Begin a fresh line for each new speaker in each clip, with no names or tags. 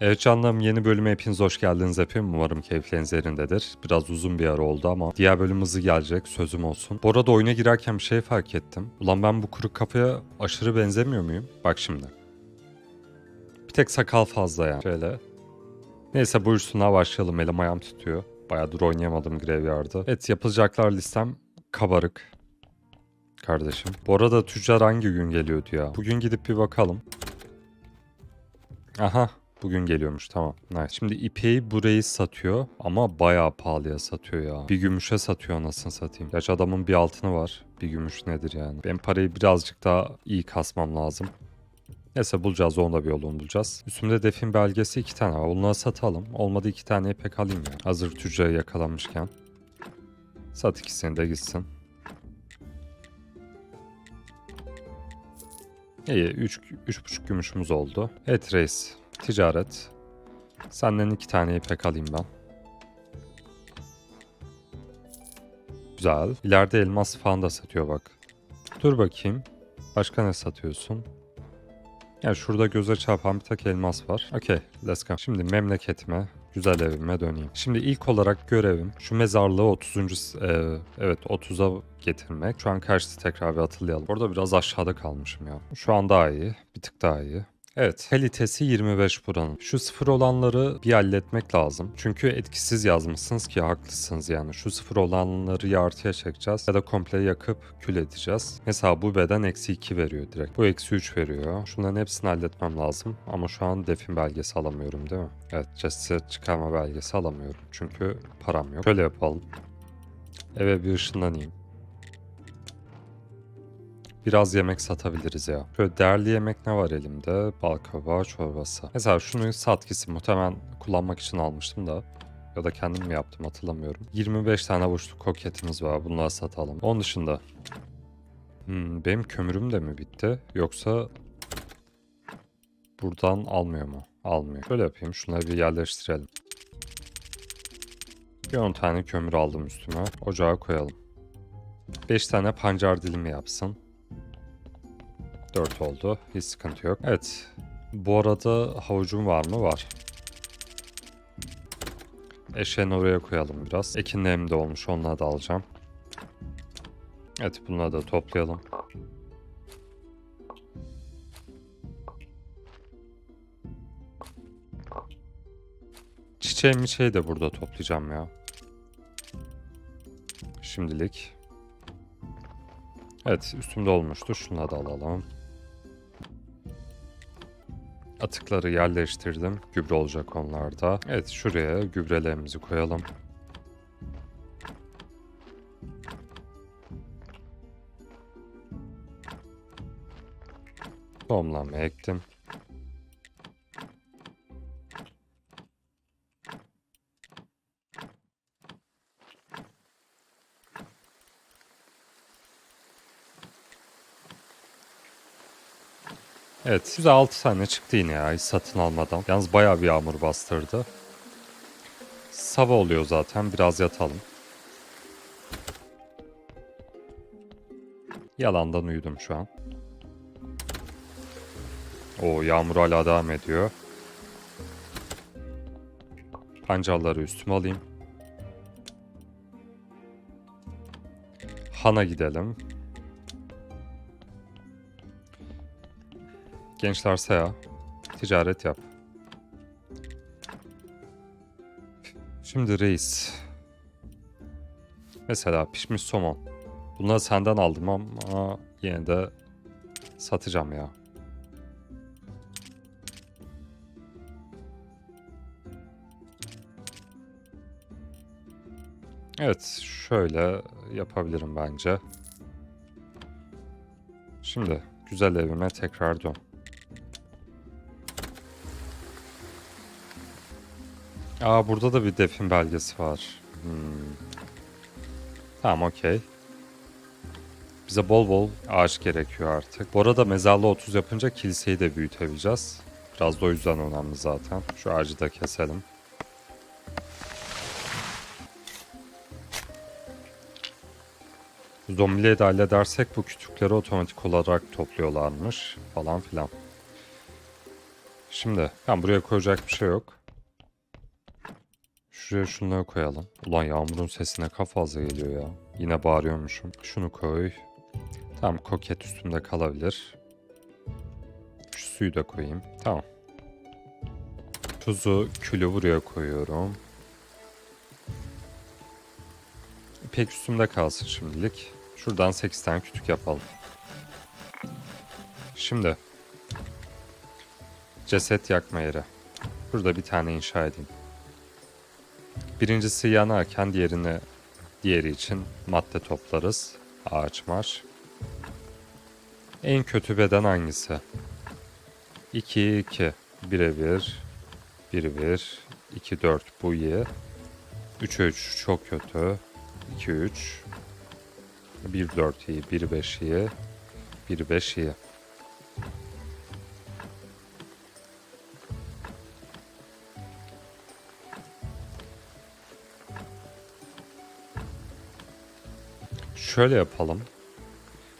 Evet canlarım yeni bölüme hepiniz hoş geldiniz hepim. Umarım keyifleriniz yerindedir. Biraz uzun bir ara oldu ama diğer bölüm hızlı gelecek sözüm olsun. Bu arada oyuna girerken bir şey fark ettim. Ulan ben bu kuru kafaya aşırı benzemiyor muyum? Bak şimdi. Bir tek sakal fazla yani. Şöyle. Neyse buyursunlar başlayalım. Elim ayağım tutuyor. Bayağıdır oynayamadım Graveyard'ı. Evet yapılacaklar listem kabarık. Kardeşim. Bu arada tüccar hangi gün geliyordu ya? Bugün gidip bir bakalım. Aha bugün geliyormuş tamam. Nice. Şimdi ipeyi burayı satıyor ama bayağı pahalıya satıyor ya. Bir gümüşe satıyor anasını satayım. Gerçi adamın bir altını var. Bir gümüş nedir yani? Ben parayı birazcık daha iyi kasmam lazım. Neyse bulacağız onu da bir yolunu bulacağız. Üstümde defin belgesi iki tane var. Onları satalım. Olmadı iki tane ipek alayım ya. Hazır tüccarı yakalanmışken. Sat ikisini de gitsin. İyi 3 3,5 gümüşümüz oldu. Evet reis. Ticaret. Senden iki tane ipek alayım ben. Güzel. İleride elmas falan da satıyor bak. Dur bakayım. Başka ne satıyorsun? Yani şurada göze çarpan bir tek elmas var. Okey, let's go. Şimdi memleketime, güzel evime döneyim. Şimdi ilk olarak görevim şu mezarlığı 30. e, evet 30'a getirmek. Şu an karşısı tekrar bir hatırlayalım. Orada biraz aşağıda kalmışım ya. Şu an daha iyi. Bir tık daha iyi. Evet, kalitesi 25 buranın. Şu sıfır olanları bir halletmek lazım. Çünkü etkisiz yazmışsınız ki haklısınız yani. Şu sıfır olanları ya artıya çekeceğiz ya da komple yakıp kül edeceğiz. Mesela bu beden eksi 2 veriyor direkt. Bu eksi 3 veriyor. Şunların hepsini halletmem lazım. Ama şu an defin belgesi alamıyorum değil mi? Evet, ceset çıkarma belgesi alamıyorum. Çünkü param yok. Şöyle yapalım. Eve bir ışınlanayım. Biraz yemek satabiliriz ya. Şöyle değerli yemek ne var elimde? Bal kabağı çorbası. Mesela şunu satkisi muhtemelen kullanmak için almıştım da. Ya da kendim mi yaptım hatırlamıyorum. 25 tane avuçlu koketimiz var. Bunları satalım. Onun dışında. Hmm, benim kömürüm de mi bitti? Yoksa buradan almıyor mu? Almıyor. Şöyle yapayım. Şunları bir yerleştirelim. Bir 10 tane kömür aldım üstüme. Ocağa koyalım. 5 tane pancar dilimi yapsın. 4 oldu. Hiç sıkıntı yok. Evet. Bu arada havucum var mı? Var. Eşeğini oraya koyalım biraz. Ekinlerim de olmuş. Onları da alacağım. Evet bunları da toplayalım. Çiçeğimi şey de burada toplayacağım ya. Şimdilik. Evet üstümde olmuştu. Şunları da alalım. Atıkları yerleştirdim. Gübre olacak onlarda. Evet şuraya gübrelerimizi koyalım. Tohumlarımı ektim. Evet, güzel 6 tane çıktı yine ya hiç satın almadan. Yalnız bayağı bir yağmur bastırdı. Sabah oluyor zaten, biraz yatalım. Yalandan uyudum şu an. O yağmur hala devam ediyor. Pancarları üstüme alayım. Han'a gidelim. Gençler Seya. Ticaret yap. Şimdi reis. Mesela pişmiş somon. Bunları senden aldım ama yine de satacağım ya. Evet, şöyle yapabilirim bence. Şimdi güzel evime tekrar dön. Aa burada da bir defin belgesi var. Hmm. Tamam okey. Bize bol bol ağaç gerekiyor artık. Bu arada mezarlı 30 yapınca kiliseyi de büyütebileceğiz. Biraz da o yüzden önemli zaten. Şu ağacı da keselim. Zombileri de halledersek bu kütükleri otomatik olarak topluyorlarmış falan filan. Şimdi ben buraya koyacak bir şey yok. Şuraya şunları koyalım. Ulan yağmurun sesine kafa fazla geliyor ya. Yine bağırıyormuşum. Şunu koy. Tamam koket üstünde kalabilir. Şu suyu da koyayım. Tamam. Tuzu, külü buraya koyuyorum. İpek üstümde kalsın şimdilik. Şuradan 8 tane kütük yapalım. Şimdi. Ceset yakma yeri. Burada bir tane inşa edeyim. Birincisi yanarken diğerini diğeri için madde toplarız. Ağaç marş. En kötü beden hangisi? 2 2 1'e 1 1 1 2 4 bu iyi. 3 3 çok kötü. 2 3 1 4 iyi, 1 5 iyi. 1 5 iyi. Şöyle yapalım.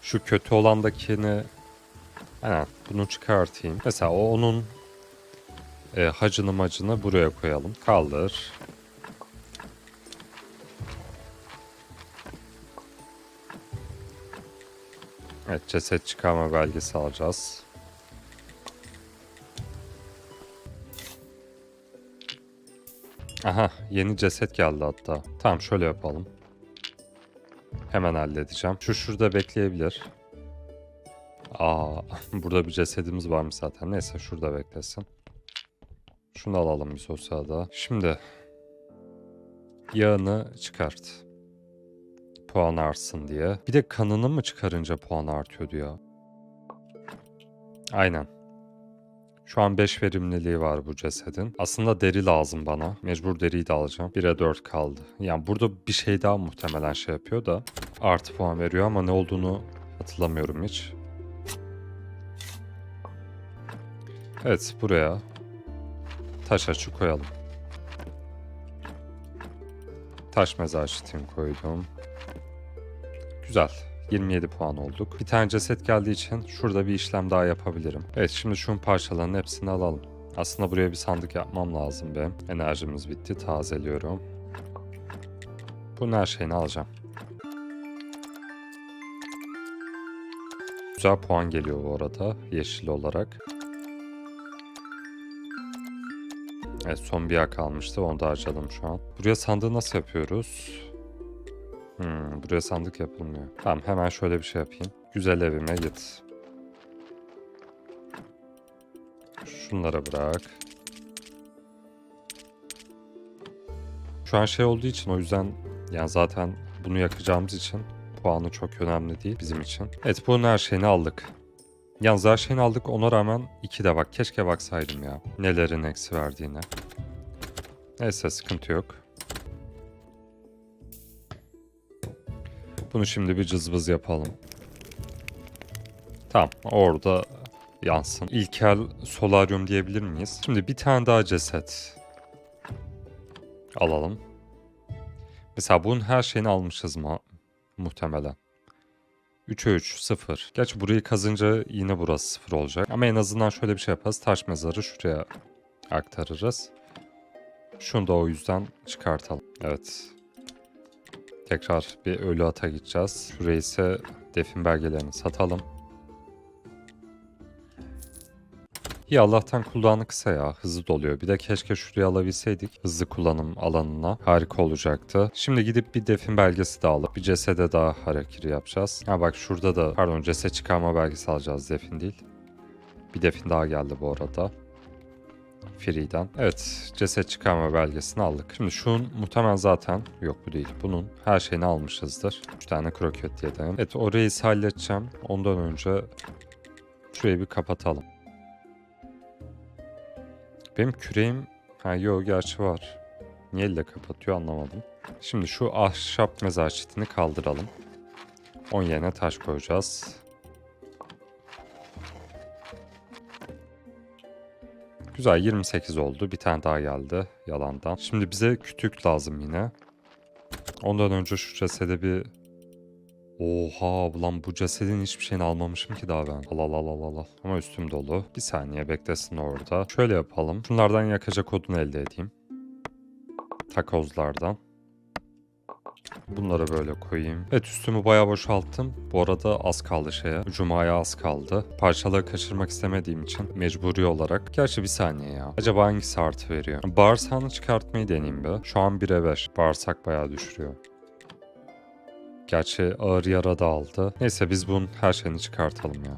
Şu kötü olandakini Aynen bunu çıkartayım. Mesela o onun e, hacını macını buraya koyalım. Kaldır. Evet ceset çıkarma belgesi alacağız. Aha yeni ceset geldi hatta. Tamam şöyle yapalım. Hemen halledeceğim. Şu şurada bekleyebilir. Aa, burada bir cesedimiz varmış zaten. Neyse şurada beklesin. Şunu alalım bir sosyalda. Şimdi yağını çıkart. Puan artsın diye. Bir de kanını mı çıkarınca puan artıyor diyor. Aynen. Şu an 5 verimliliği var bu cesedin. Aslında deri lazım bana. Mecbur deriyi de alacağım. 1'e 4 kaldı. Yani burada bir şey daha muhtemelen şey yapıyor da artı puan veriyor ama ne olduğunu hatırlamıyorum hiç. Evet buraya taş açı koyalım. Taş mezar çitimi koydum. Güzel. 27 puan olduk. Bir tane ceset geldiği için şurada bir işlem daha yapabilirim. Evet şimdi şunun parçalarının hepsini alalım. Aslında buraya bir sandık yapmam lazım benim. Enerjimiz bitti. Tazeliyorum. Bunun her şeyini alacağım. Güzel puan geliyor bu arada yeşil olarak. Evet son bir kalmıştı onu da harcadım şu an. Buraya sandığı nasıl yapıyoruz? Hmm, buraya sandık yapılmıyor. Tamam hemen şöyle bir şey yapayım. Güzel evime git. Şunlara bırak. Şu an şey olduğu için o yüzden yani zaten bunu yakacağımız için puanı çok önemli değil bizim için. Evet bunun her şeyini aldık. Yalnız her şeyini aldık ona rağmen iki de bak. Keşke baksaydım ya. Nelerin eksi verdiğine. Neyse sıkıntı yok. Bunu şimdi bir cızbız yapalım. Tamam orada yansın. İlkel solaryum diyebilir miyiz? Şimdi bir tane daha ceset. Alalım. Mesela bunun her şeyini almışız mı? Muhtemelen. 3'e 3, 0. Gerçi burayı kazınca yine burası 0 olacak. Ama en azından şöyle bir şey yaparız. Taş mezarı şuraya aktarırız. Şunu da o yüzden çıkartalım. Evet. Tekrar bir ölü ata gideceğiz. Şurayı ise defin belgelerini satalım. İyi Allah'tan kullanı kısa ya. Hızlı doluyor. Bir de keşke şuraya alabilseydik. Hızlı kullanım alanına. Harika olacaktı. Şimdi gidip bir defin belgesi de alıp bir cesede daha harekiri yapacağız. Ha bak şurada da pardon ceset çıkarma belgesi alacağız defin değil. Bir defin daha geldi bu arada. Free'den. Evet ceset çıkarma belgesini aldık. Şimdi şunun muhtemelen zaten yok bu değil. Bunun her şeyini almışızdır. 3 tane kroket yedim. Evet o reisi halledeceğim. Ondan önce şurayı bir kapatalım. Benim küreğim... Ha yok gerçi var. Niye elle kapatıyor anlamadım. Şimdi şu ahşap mezar çitini kaldıralım. 10 yerine taş koyacağız. Güzel 28 oldu. Bir tane daha geldi yalandan. Şimdi bize kütük lazım yine. Ondan önce şu cesede bir Oha ulan bu cesedin hiçbir şeyini almamışım ki daha ben. Al al al al al. Ama üstüm dolu. Bir saniye beklesin orada. Şöyle yapalım. Şunlardan yakacak odun elde edeyim. Takozlardan. Bunları böyle koyayım. Evet üstümü bayağı boşalttım. Bu arada az kaldı şeye. Cuma'ya az kaldı. Parçaları kaçırmak istemediğim için mecburi olarak. Gerçi bir saniye ya. Acaba hangisi artı veriyor? Bağırsağını çıkartmayı deneyeyim bir. Şu an 1'e 5. Bağırsak bayağı düşürüyor. Gerçi ağır yara da aldı. Neyse biz bunun her şeyini çıkartalım ya.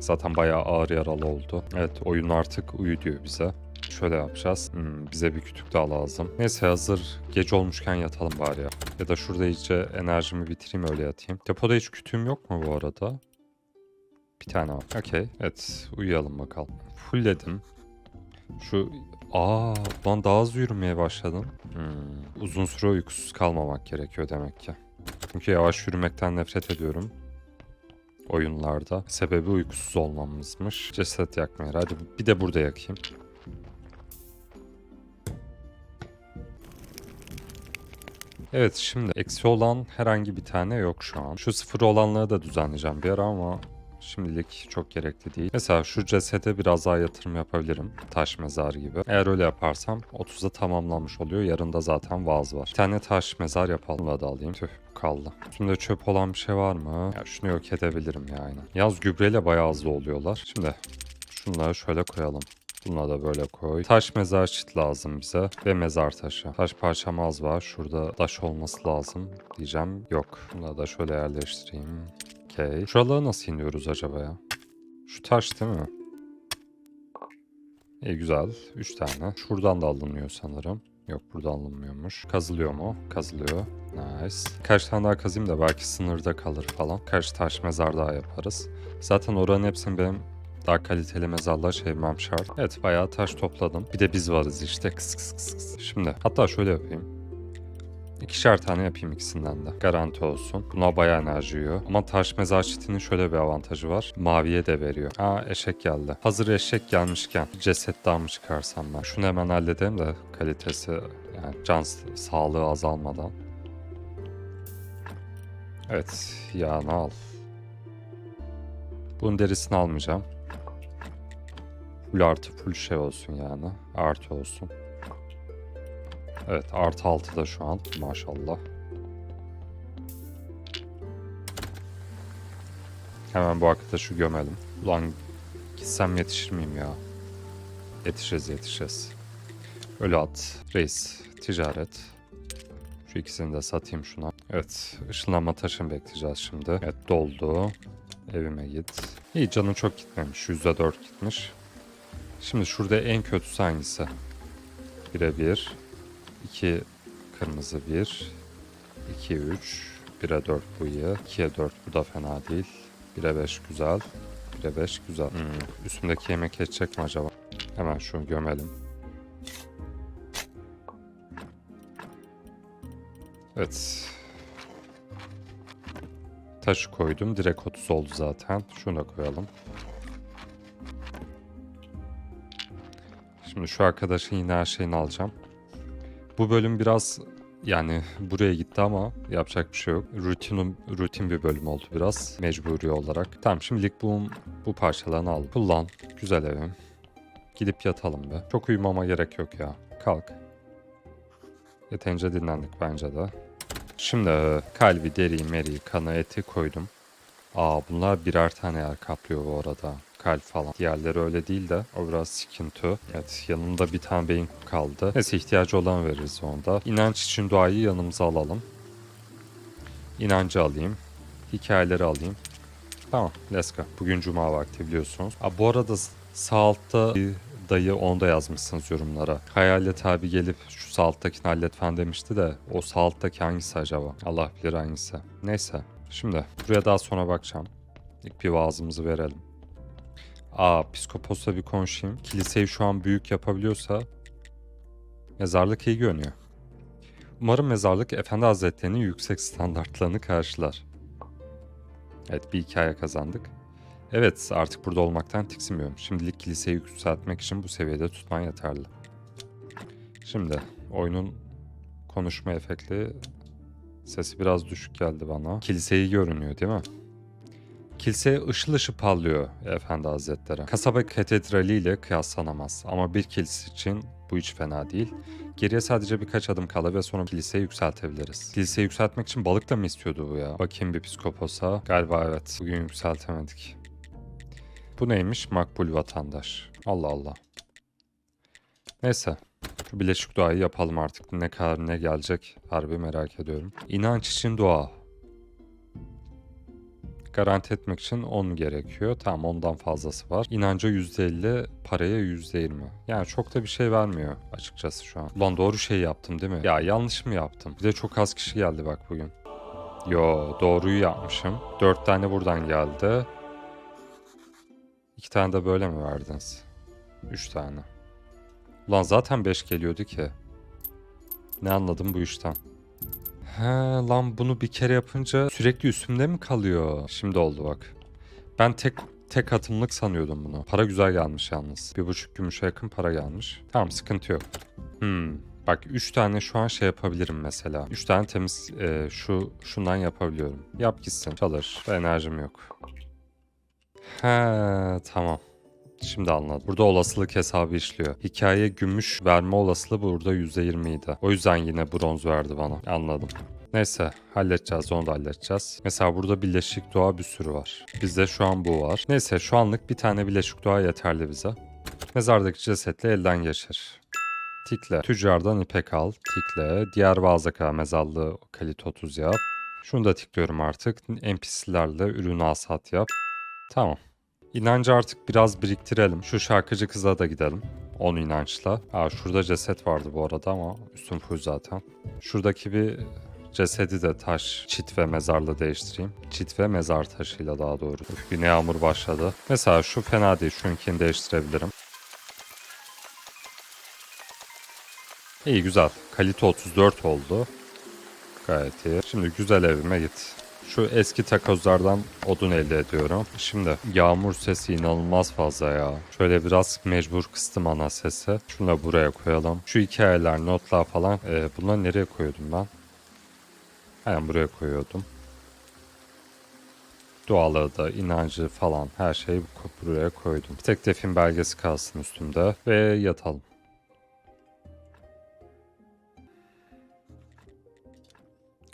Zaten bayağı ağır yaralı oldu. Evet oyun artık uyu diyor bize. Şöyle yapacağız. Hmm, bize bir kütük daha lazım. Neyse hazır gece olmuşken yatalım bari ya. Ya da şurada iyice enerjimi bitireyim öyle yatayım. Depoda hiç kütüğüm yok mu bu arada? Bir tane var. Okey. Evet uyuyalım bakalım. Fullledim. Şu... Aa, lan daha hızlı yürümeye başladım. Hmm, uzun süre uykusuz kalmamak gerekiyor demek ki. Çünkü yavaş yürümekten nefret ediyorum. Oyunlarda. Sebebi uykusuz olmamızmış. Ceset yakmaya. Hadi bir de burada yakayım. Evet şimdi eksi olan herhangi bir tane yok şu an. Şu sıfır olanları da düzenleyeceğim bir ara ama şimdilik çok gerekli değil. Mesela şu cesede biraz daha yatırım yapabilirim. Taş mezar gibi. Eğer öyle yaparsam 30'da tamamlanmış oluyor. Yarın da zaten vaz var. Bir tane taş mezar yapalım. Bunu da alayım. Tüh kaldı. Şimdi çöp olan bir şey var mı? Ya şunu yok edebilirim ya aynen. Yaz gübreyle bayağı hızlı oluyorlar. Şimdi şunları şöyle koyalım. Bununla da böyle koy. Taş mezar çit lazım bize ve mezar taşı. Taş parçam az var. Şurada taş olması lazım diyeceğim. Yok. Bunları da şöyle yerleştireyim. Okey. Şuralara nasıl iniyoruz acaba ya? Şu taş değil mi? İyi güzel. 3 tane. Şuradan da alınıyor sanırım. Yok burada alınmıyormuş. Kazılıyor mu? Kazılıyor. Nice. Kaç tane daha kazayım da belki sınırda kalır falan. Kaç taş mezar daha yaparız. Zaten oranın hepsini benim daha kaliteli mezarlığa çevirmem şart. Evet bayağı taş topladım. Bir de biz varız işte. Kıs kıs kıs kıs. Şimdi hatta şöyle yapayım. İkişer tane yapayım ikisinden de. Garanti olsun. Buna bayağı enerji yiyor. Ama taş mezar çitinin şöyle bir avantajı var. Maviye de veriyor. Aa eşek geldi. Hazır eşek gelmişken ceset daha mı çıkarsam ben? Şunu hemen halledelim de kalitesi yani can sağlığı azalmadan. Evet yağını al. Bunun derisini almayacağım. Full artı full şey olsun yani. Artı olsun. Evet artı 6 da şu an maşallah. Hemen bu arkadaşı gömelim. Ulan gitsem yetişir miyim ya? Yetişiriz yetişiriz. Ölü at. Reis. Ticaret. Şu ikisini de satayım şuna. Evet ışınlanma taşını bekleyeceğiz şimdi. Evet doldu. Evime git. İyi canı çok gitmemiş. %4 gitmiş. Şimdi şurada en kötüsü hangisi? 1'e 1. 2 kırmızı 1. 2 3. 1'e 4 bu iyi. 2'ye 4 bu da fena değil. 1'e 5 güzel. 1'e 5 güzel. Hmm, Üstümdeki yemek geçecek mi acaba? Hemen şunu gömelim. Evet. Taşı koydum. Direkt 30 oldu zaten. Şunu da koyalım. Şimdi şu arkadaşın yine her şeyini alacağım. Bu bölüm biraz yani buraya gitti ama yapacak bir şey yok. Rutin, rutin bir bölüm oldu biraz mecburi olarak. Tamam şimdilik bu, bu parçalarını al. Kullan. Güzel evim. Gidip yatalım be. Çok uyumama gerek yok ya. Kalk. Yeterince dinlendik bence de. Şimdi kalbi, deriyi, meriyi, kanı, eti koydum. Aa bunlar birer tane yer kaplıyor bu arada. Kalp falan. Diğerleri öyle değil de o biraz sıkıntı. Evet yanımda bir tane beyin kaldı. Neyse ihtiyacı olan veririz onda. İnanç için duayı yanımıza alalım. İnancı alayım. Hikayeleri alayım. Tamam let's go. Bugün cuma vakti biliyorsunuz. Aa, bu arada sağ altta bir dayı onu da yazmışsınız yorumlara. Hayalet abi gelip şu sağ alttakini hallet demişti de o sağ alttaki hangisi acaba? Allah bilir hangisi. Neyse. Şimdi buraya daha sonra bakacağım. İlk bir vaazımızı verelim. Aa psikoposla bir konuşayım. Kiliseyi şu an büyük yapabiliyorsa mezarlık iyi görünüyor. Umarım mezarlık Efendi Hazretleri'nin yüksek standartlarını karşılar. Evet bir hikaye kazandık. Evet artık burada olmaktan tiksinmiyorum. Şimdilik kiliseyi yükseltmek için bu seviyede tutman yeterli. Şimdi oyunun konuşma efekti Sesi biraz düşük geldi bana. Kiliseyi görünüyor değil mi? Kilise ışıl ışıl parlıyor efendi hazretleri. Kasaba katedrali ile kıyaslanamaz ama bir kilise için bu hiç fena değil. Geriye sadece birkaç adım kalır ve sonra kiliseyi yükseltebiliriz. Kiliseyi yükseltmek için balık da mı istiyordu bu ya? Bakayım bir psikoposa. Galiba evet. Bugün yükseltemedik. Bu neymiş? Makbul vatandaş. Allah Allah. Neyse. Şu bileşik duayı yapalım artık. Ne kadar ne gelecek harbi merak ediyorum. İnanç için dua. Garanti etmek için 10 gerekiyor. Tamam ondan fazlası var. İnanca %50, paraya %20. Yani çok da bir şey vermiyor açıkçası şu an. Ulan doğru şey yaptım değil mi? Ya yanlış mı yaptım? Bir de çok az kişi geldi bak bugün. Yo doğruyu yapmışım. 4 tane buradan geldi. 2 tane de böyle mi verdiniz? 3 tane. Ulan zaten 5 geliyordu ki. Ne anladım bu işten? He lan bunu bir kere yapınca sürekli üstümde mi kalıyor? Şimdi oldu bak. Ben tek tek atımlık sanıyordum bunu. Para güzel gelmiş yalnız. Bir buçuk gümüşe yakın para gelmiş. Tamam sıkıntı yok. Hmm. Bak 3 tane şu an şey yapabilirim mesela. 3 tane temiz e, şu şundan yapabiliyorum. Yap gitsin. Çalır. Enerjim yok. He tamam. Şimdi anladım. Burada olasılık hesabı işliyor. Hikaye gümüş verme olasılığı burada %20 idi. O yüzden yine bronz verdi bana. Anladım. Neyse halledeceğiz onu da halledeceğiz. Mesela burada birleşik dua bir sürü var. Bizde şu an bu var. Neyse şu anlık bir tane birleşik dua yeterli bize. Mezardaki cesetle elden geçir. Tikle. Tüccardan ipek al. Tikle. Diğer bazaka mezarlığı kalit 30 yap. Şunu da tikliyorum artık. NPC'lerle ürün asat yap. Tamam. İnancı artık biraz biriktirelim. Şu şarkıcı kıza da gidelim. 10 inançla. Aa şurada ceset vardı bu arada ama üstüm full zaten. Şuradaki bir cesedi de taş, çit ve mezarla değiştireyim. Çit ve mezar taşıyla daha doğru. Üf, Güne yağmur başladı. Mesela şu fena değil. Şunkini değiştirebilirim. İyi güzel. Kalite 34 oldu. Gayet iyi. Şimdi güzel evime git. Şu eski takozlardan odun elde ediyorum. Şimdi yağmur sesi inanılmaz fazla ya. Şöyle biraz mecbur kıstım ana sesi. Şunu da buraya koyalım. Şu hikayeler, notlar falan. E, bunları nereye koyuyordum ben? Aynen buraya koyuyordum. Duaları da, inancı falan her şeyi bu- buraya koydum. Bir tek defin belgesi kalsın üstümde ve yatalım.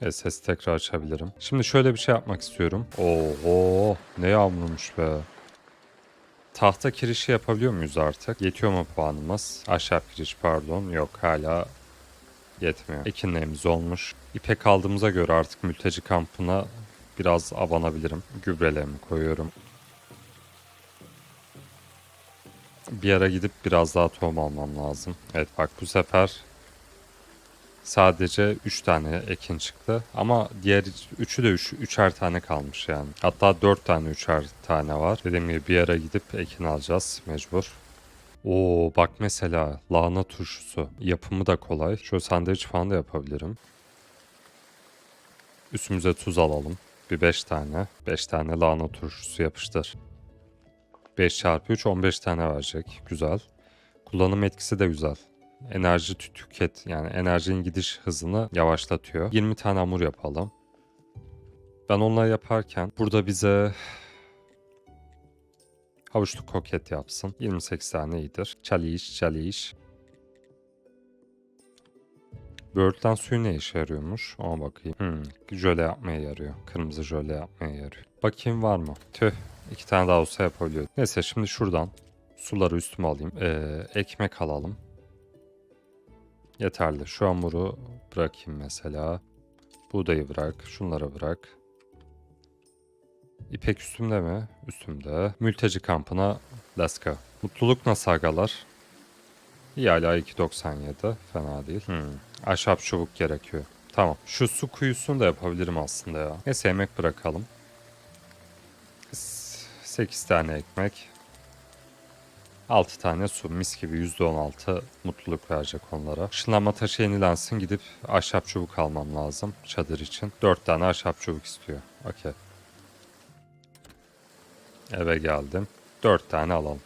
Evet, sesi tekrar açabilirim. Şimdi şöyle bir şey yapmak istiyorum. Oo, ne yağmurmuş be. Tahta kirişi yapabiliyor muyuz artık? Yetiyor mu puanımız? Ahşap kiriş pardon. Yok hala yetmiyor. Ekinlerimiz olmuş. İpek aldığımıza göre artık mülteci kampına biraz abanabilirim. Gübrelerimi koyuyorum. Bir ara gidip biraz daha tohum almam lazım. Evet bak bu sefer sadece 3 tane ekin çıktı. Ama diğer 3'ü de 3, üçer tane kalmış yani. Hatta 4 tane üçer tane var. Dediğim gibi bir ara gidip ekin alacağız mecbur. Oo bak mesela lahana turşusu. Yapımı da kolay. Şöyle sandviç falan da yapabilirim. Üstümüze tuz alalım. Bir 5 tane. 5 tane lahana turşusu yapıştır. 5 çarpı 3 15 tane verecek. Güzel. Kullanım etkisi de güzel. Enerji tü- tüket yani enerjinin gidiş hızını yavaşlatıyor. 20 tane hamur yapalım. Ben onları yaparken burada bize havuçlu koket yapsın. 28 tane iyidir. Çaliş, çaliş. Böğürtlen suyu ne işe yarıyormuş? Ona bakayım. Hmm, jöle yapmaya yarıyor. Kırmızı jöle yapmaya yarıyor. Bakayım var mı? Tüh. iki tane daha olsa yapabiliyor. Neyse şimdi şuradan suları üstüme alayım. Ee, ekmek alalım. Yeterli. Şu hamuru bırakayım mesela. Buğdayı bırak. Şunları bırak. İpek üstümde mi? Üstümde. Mülteci kampına go. Mutluluk nasıl agalar? İyi hala 2.97. Fena değil. Hmm. Ahşap çubuk gerekiyor. Tamam. Şu su kuyusunu da yapabilirim aslında ya. Neyse yemek bırakalım. 8 tane ekmek. 6 tane su mis gibi %16 mutluluk verecek onlara. Işınlanma taşı yenilensin gidip ahşap çubuk almam lazım çadır için. 4 tane ahşap çubuk istiyor. Okey. Eve geldim. 4 tane alalım.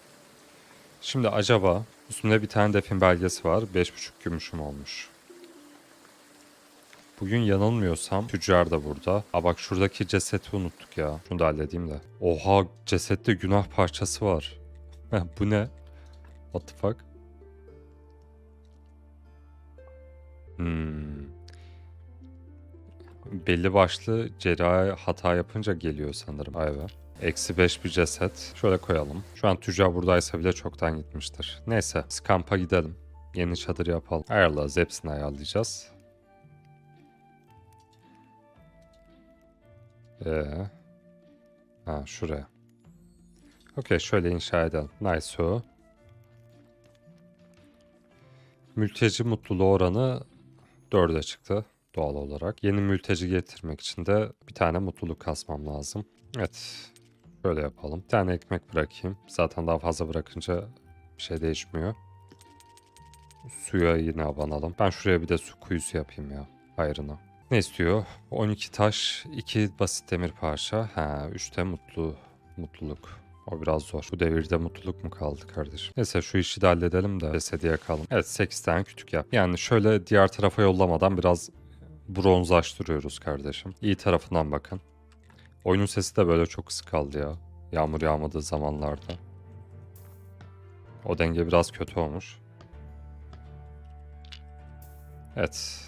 Şimdi acaba üstünde bir tane defin belgesi var. 5.5 gümüşüm olmuş. Bugün yanılmıyorsam tüccar da burada. Aa bak şuradaki cesedi unuttuk ya. Şunu da halledeyim de. Oha cesette günah parçası var. Bu ne? What the fuck? Hmm. Belli başlı cerrahi hata yapınca geliyor sanırım. Be. Eksi 5 bir ceset. Şöyle koyalım. Şu an tüccar buradaysa bile çoktan gitmiştir. Neyse biz kampa gidelim. Yeni çadır yapalım. Ayarlarız. Hepsini ayarlayacağız. Ee, ha şuraya. Okey şöyle inşa edelim. Nice o. Mülteci mutluluğu oranı 4'e çıktı doğal olarak. Yeni mülteci getirmek için de bir tane mutluluk kasmam lazım. Evet. Böyle yapalım. Bir tane ekmek bırakayım. Zaten daha fazla bırakınca bir şey değişmiyor. Suya yine abanalım. Ben şuraya bir de su kuyusu yapayım ya. Hayrına. Ne istiyor? 12 taş, 2 basit demir parça. Ha, 3 de mutlu, mutluluk. O biraz zor. Bu devirde mutluluk mu kaldı kardeşim? Neyse şu işi de halledelim de cesedi yakalım. Evet 8 tane kütük yap. Yani şöyle diğer tarafa yollamadan biraz bronzlaştırıyoruz kardeşim. İyi tarafından bakın. Oyunun sesi de böyle çok kısık kaldı ya. Yağmur yağmadığı zamanlarda. O denge biraz kötü olmuş. Evet.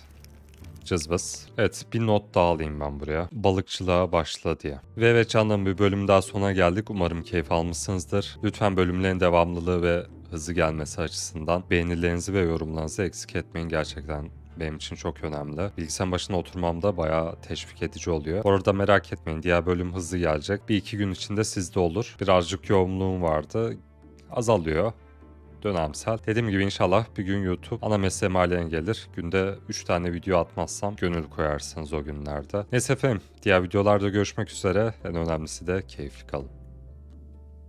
Cızbız. Evet bir not daha alayım ben buraya. Balıkçılığa başla diye. Ve evet canım bir bölüm daha sona geldik. Umarım keyif almışsınızdır. Lütfen bölümlerin devamlılığı ve hızlı gelmesi açısından beğenilerinizi ve yorumlarınızı eksik etmeyin. Gerçekten benim için çok önemli. Bilgisayarın başına oturmam da bayağı teşvik edici oluyor. Bu arada merak etmeyin diğer bölüm hızlı gelecek. Bir iki gün içinde sizde olur. Birazcık yoğunluğum vardı. Azalıyor dönemsel. Dediğim gibi inşallah bir gün YouTube ana mesleğim haline gelir. Günde 3 tane video atmazsam gönül koyarsınız o günlerde. Neyse efendim diğer videolarda görüşmek üzere. En önemlisi de keyifli kalın.